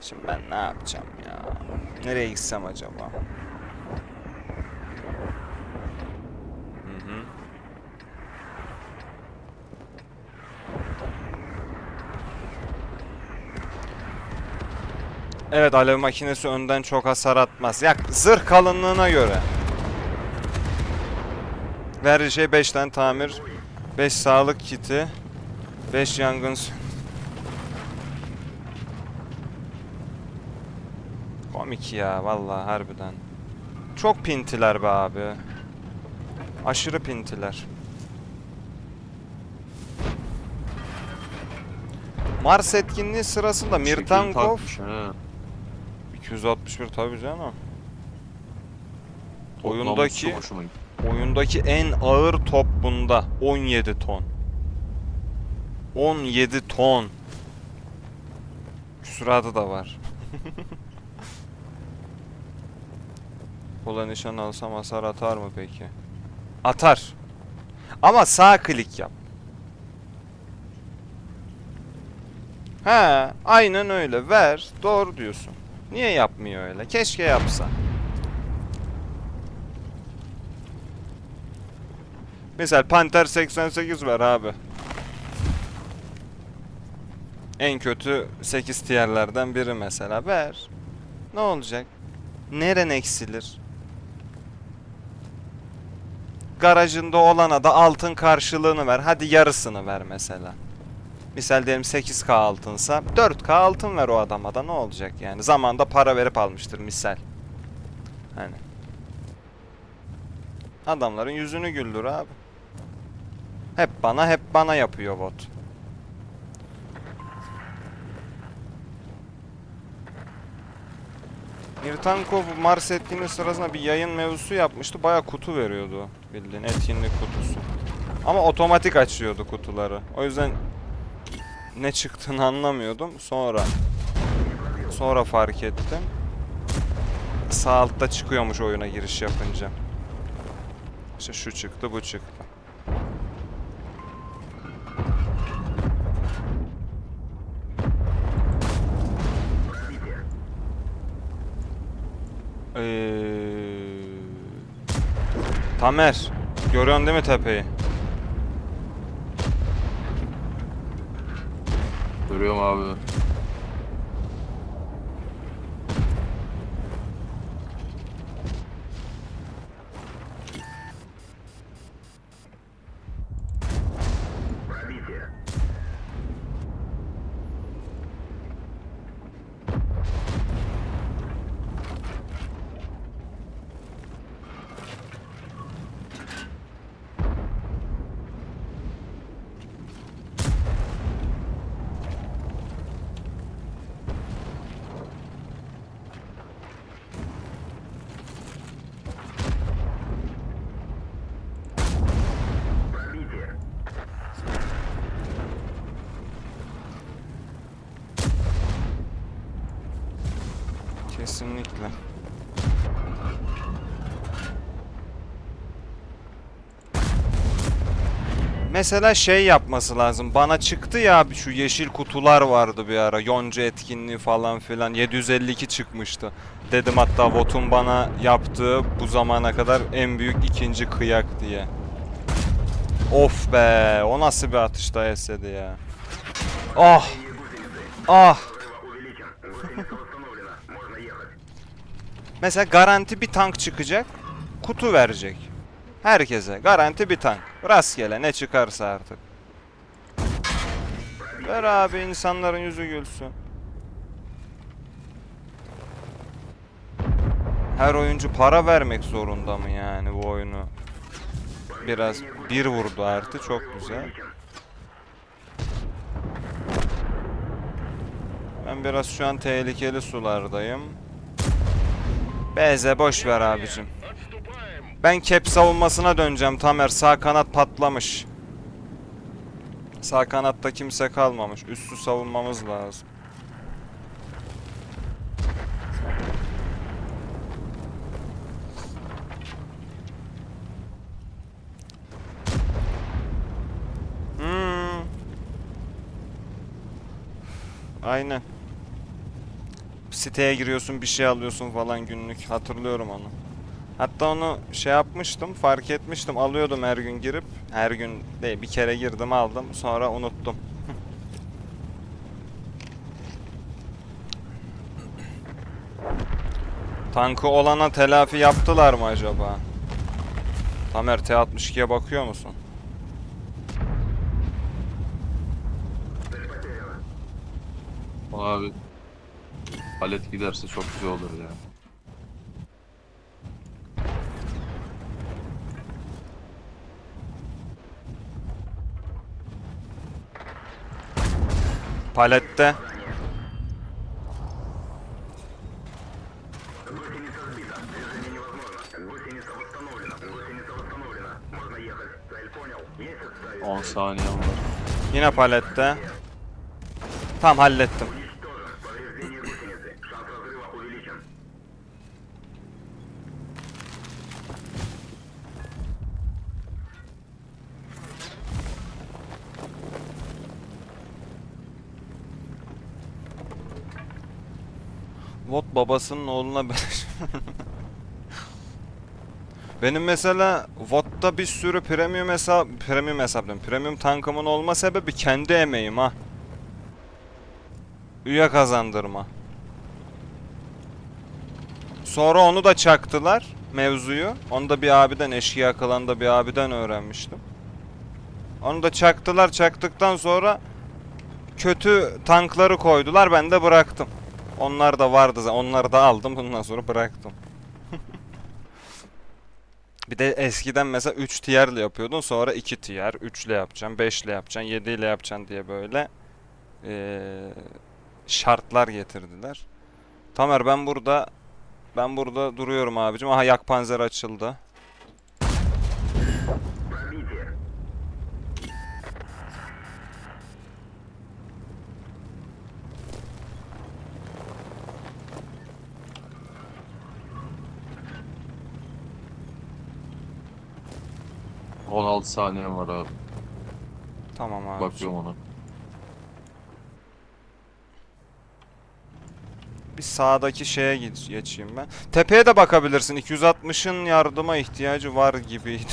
Şimdi ben ne yapacağım ya? Nereye gitsem acaba? Hı hı. Evet alev makinesi önden çok hasar atmaz. Ya zırh kalınlığına göre. Verdiği şey 5 tane tamir, 5 sağlık kiti, 5 yangın Komik ya vallahi harbiden. Çok pintiler be abi. Aşırı pintiler. Mars etkinliği sırasında Mirtankov Takmış, ha. 261 tabii canım. Oyundaki oyundaki en ağır top bunda 17 ton. 17 ton. Küsuratı da var. Kola nişan alsam hasar atar mı peki? Atar. Ama sağ klik yap. He, aynen öyle. Ver. Doğru diyorsun. Niye yapmıyor öyle? Keşke yapsa. Mesela Panther 88 var abi. En kötü 8 tierlerden biri mesela. Ver. Ne olacak? Neren eksilir? Garajında olana da altın karşılığını ver. Hadi yarısını ver mesela. Misal diyelim 8k altınsa 4k altın ver o adama da ne olacak yani? Zamanda para verip almıştır misal. Hani. Adamların yüzünü güldür abi. Hep bana hep bana yapıyor bot. Mirtankov Mars etkinliği sırasında bir yayın mevzusu yapmıştı. Baya kutu veriyordu bildiğin etkinlik kutusu. Ama otomatik açıyordu kutuları. O yüzden ne çıktığını anlamıyordum. Sonra sonra fark ettim. Sağ altta çıkıyormuş oyuna giriş yapınca. İşte şu çıktı, bu çıktı. Ee... Tamer, görüyorsun değil mi tepeyi? Görüyorum abi. Kesinlikle. Mesela şey yapması lazım. Bana çıktı ya şu yeşil kutular vardı bir ara. Yonca etkinliği falan filan. 752 çıkmıştı. Dedim hatta Vot'un bana yaptığı bu zamana kadar en büyük ikinci kıyak diye. Of be. O nasıl bir atışta esedi ya. Ah. Ah. Mesela garanti bir tank çıkacak. Kutu verecek. Herkese garanti bir tank. Rastgele ne çıkarsa artık. Ver abi insanların yüzü gülsün. Her oyuncu para vermek zorunda mı yani bu oyunu? Biraz bir vurdu artı çok güzel. Ben biraz şu an tehlikeli sulardayım. Beze boş ver abicim. Ben kep savunmasına döneceğim Tamer. Sağ kanat patlamış. Sağ kanatta kimse kalmamış. Üstü savunmamız lazım. Hmm. Aynen. Siteye giriyorsun bir şey alıyorsun falan günlük. Hatırlıyorum onu. Hatta onu şey yapmıştım, fark etmiştim. Alıyordum her gün girip. Her gün değil, bir kere girdim aldım. Sonra unuttum. Tankı olana telafi yaptılar mı acaba? Tamer T62'ye bakıyor musun? Abi Palet giderse çok güzel olur yani. Palette. On saniye var. Yine palette. Tam hallettim. Vot babasının oğluna. Benim mesela VOT'ta bir sürü premium hesap, premium hesap Premium tankımın olma sebebi kendi emeğim ha. Üye kazandırma. Sonra onu da çaktılar mevzuyu. Onu da bir abiden eşkıya kılanda bir abiden öğrenmiştim. Onu da çaktılar çaktıktan sonra kötü tankları koydular ben de bıraktım. Onlar da vardı. Onları da aldım bundan sonra bıraktım. Bir de eskiden mesela 3 tier'le yapıyordun sonra 2 tier, 3 ile yapacaksın, 5 ile yapacaksın, 7 ile yapacaksın diye böyle eee, şartlar getirdiler. Tamer ben burada ben burada duruyorum abicim. Aha yak panzer açıldı. Hı. 16 saniyem var abi. Tamam abi. Bakıyorum ona. Bir sağdaki şeye geç- geçeyim ben. Tepeye de bakabilirsin. 260'ın yardıma ihtiyacı var gibiydi.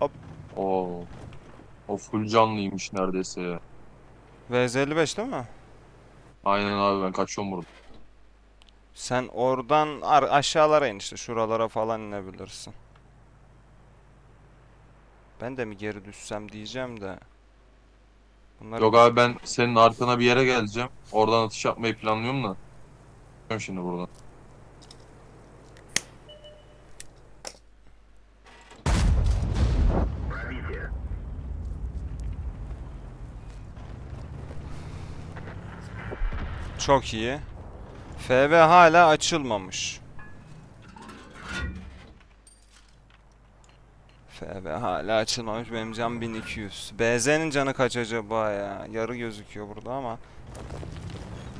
Oo. O full canlıymış neredeyse ya. VZ55 değil mi? Aynen abi ben kaçıyorum buradan. Sen oradan ar- aşağılara in işte. Şuralara falan inebilirsin. Ben de mi geri düşsem diyeceğim de. Bunlar Yok abi ben senin arkana bir yere geleceğim. Oradan atış yapmayı planlıyorum da. Çıkıyorum şimdi buradan. Çok iyi. FV hala açılmamış. FV hala açılmamış. Benim can 1200. BZ'nin canı kaç acaba ya? Yarı gözüküyor burada ama.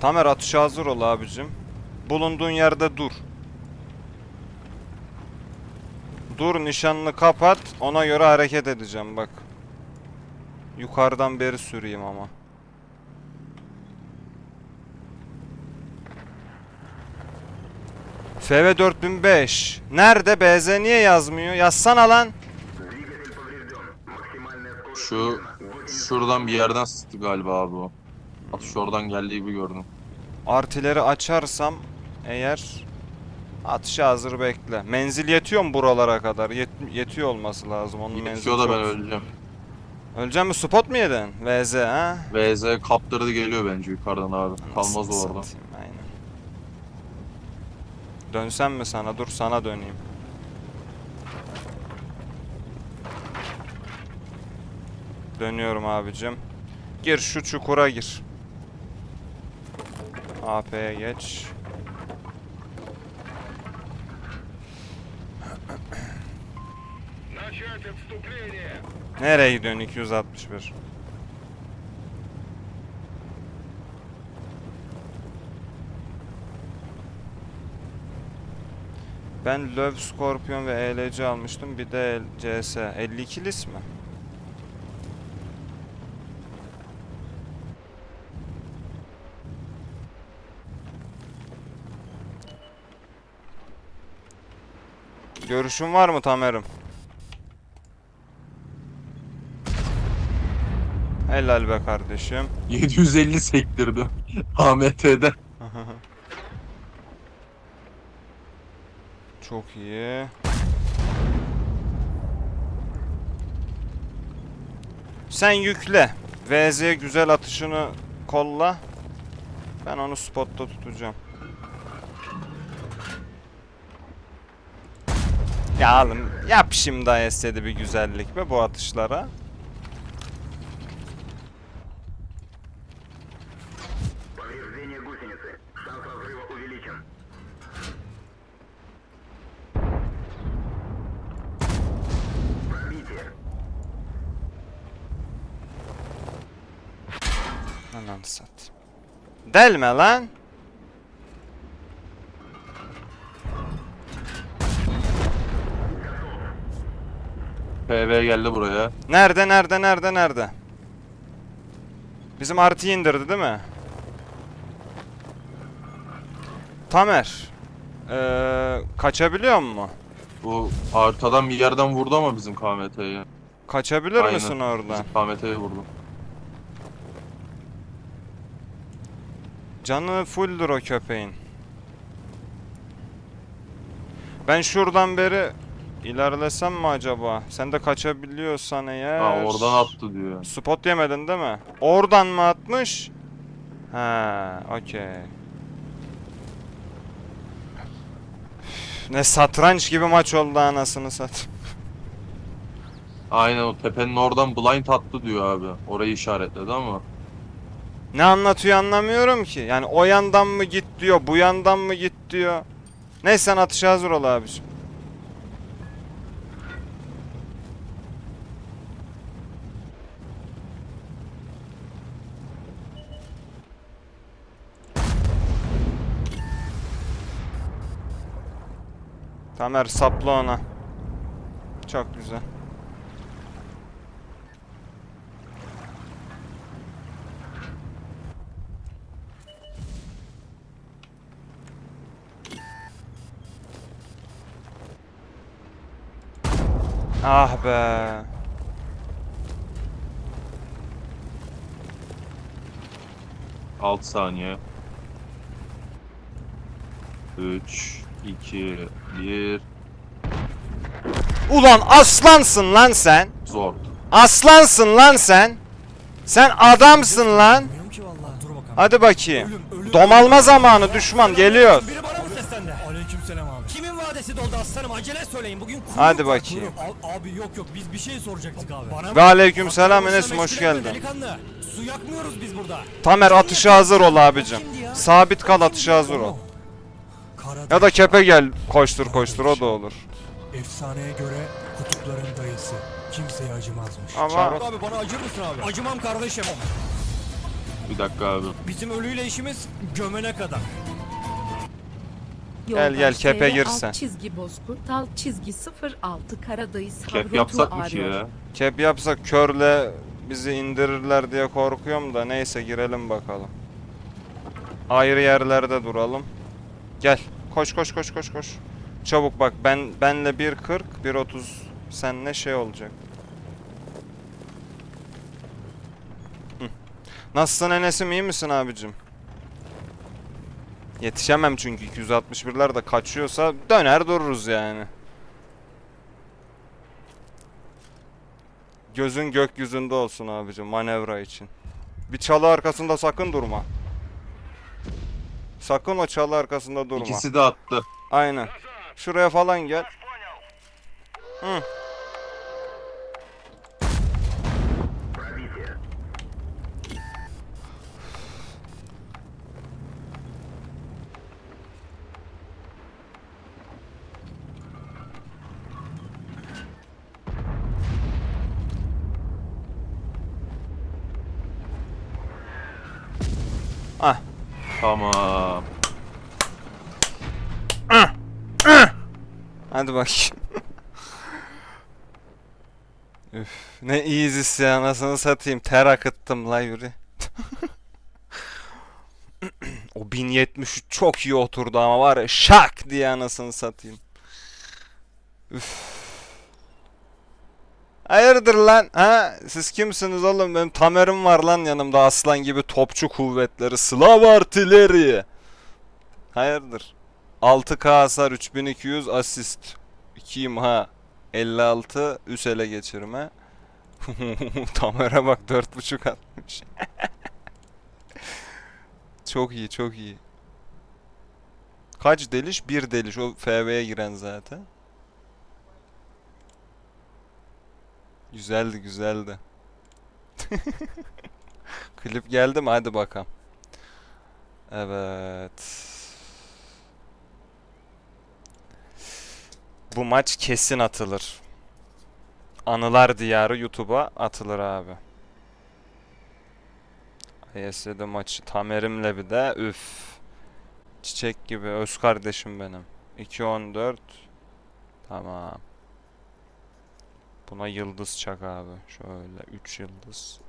Tamer atışa hazır ol abicim. Bulunduğun yerde dur. Dur nişanını kapat. Ona göre hareket edeceğim bak. Yukarıdan beri süreyim ama. FV 4005. Nerede? BZ niye yazmıyor? Yazsana lan. Şu şuradan bir yerden sıktı galiba abi o. Atış oradan geldiği gibi gördüm. Artileri açarsam eğer atışa hazır bekle. Menzil yetiyor mu buralara kadar? Yet- yetiyor olması lazım. Onun menzili Yetiyor da ben öleceğim. Öleceğim mi? Spot mu yedin? VZ ha? VZ kaptırdı geliyor bence yukarıdan abi. Kalmaz o orada. Dönsem mi sana? Dur sana döneyim. Dönüyorum abicim. Gir şu çukura gir. AP'ye geç. Nereye gidiyorsun 261? Ben Löv, Scorpion ve ELC almıştım. Bir de CS. 52 list mi? Görüşün var mı Tamer'im? Helal be kardeşim. 750 sektirdim. AMT'den. Çok iyi. Sen yükle. VZ güzel atışını kolla. Ben onu spotta tutacağım. Ya oğlum yap şimdi IS'de bir güzellik be bu atışlara. Delme lan. PV geldi buraya. Nerede nerede nerede nerede? Bizim artıyı indirdi değil mi? Tamer. Ee, kaçabiliyor mu? Bu arkadan bir yerden vurdu ama bizim KMT'yi. Kaçabilir Aynen. misin oradan? Bizim KMT'yi vurdu. Canı fulldur o köpeğin. Ben şuradan beri ilerlesem mi acaba? Sen de kaçabiliyorsan eğer. Ha oradan attı diyor. Spot yemedin değil mi? Oradan mı atmış? Ha, okey. Ne satranç gibi maç oldu anasını sat. Aynen o tepenin oradan blind attı diyor abi. Orayı işaretledi ama. Ne anlatıyor anlamıyorum ki. Yani o yandan mı git diyor, bu yandan mı git diyor. Neyse sen atışa hazır ol abiciğim. Tamer sapla ona. Çok güzel. Ah be. Alt saniye. 3, 2, 1. Ulan aslansın lan sen. Zor. Aslansın lan sen. Sen adamsın lan. Bilmiyorum ki vallahi. Dur bakalım. Hadi bakayım. Domalma zamanı düşman geliyor. Aslanım? Acele söyleyin. Bugün kuyruk Hadi var, bakayım. kuyruk. Abi yok yok biz bir şey soracaktık abi. Bana Ve aleykümselam Boşuna Enes'im hoş meşgul etme geldin. Delikanlı. Su yakmıyoruz biz burada. Tamer atışa hazır ol abicim. Sabit kal atışa hazır ol. Ya da kepe gel koştur koştur o da olur. Efsaneye göre kutupların dayısı. Kimseye acımazmış. Ama Abi bana acır mısın abi? Acımam kardeşim. Bir dakika abi. Bizim ölüyle işimiz gömene kadar. Gel, gel, kepe Yoldaş gir F, sen. Alt çizgi bozkurt alt çizgi 06 karadayı Cap savrutu yapsak mı ki arıyor. ya? kep yapsak körle bizi indirirler diye korkuyorum da neyse girelim bakalım. Ayrı yerlerde duralım. Gel. Koş koş koş koş koş. Çabuk bak ben benle 1.40 1.30 senle şey olacak. Hı. Nasılsın Enes'im iyi misin abicim? Yetişemem çünkü 261'ler de kaçıyorsa döner dururuz yani. Gözün gökyüzünde olsun abicim manevra için. Bir çalı arkasında sakın durma. Sakın o çalı arkasında durma. İkisi de attı. Aynen. Şuraya falan gel. Hı. Ah. Tamam. Hadi bakayım. Üf, ne easy'si ya anasını satayım. Ter akıttım la yürü. o 1073 çok iyi oturdu ama var ya şak diye anasını satayım. Üf. Hayırdır lan? Ha? Siz kimsiniz oğlum? Benim Tamer'im var lan yanımda aslan gibi topçu kuvvetleri. Slav artileri. Hayırdır? 6K hasar 3200 asist. 2 imha 56 üst ele geçirme. Tamer'e bak 4.5 atmış. çok iyi çok iyi. Kaç deliş? Bir deliş. O FV'ye giren zaten. Güzeldi güzeldi. Klip geldi mi? Hadi bakalım. Evet. Bu maç kesin atılır. Anılar Diyarı YouTube'a atılır abi. IS'de maçı Tamer'imle bir de üf. Çiçek gibi öz kardeşim benim. 2-14 Tamam. Buna yıldız çak abi. Şöyle 3 yıldız.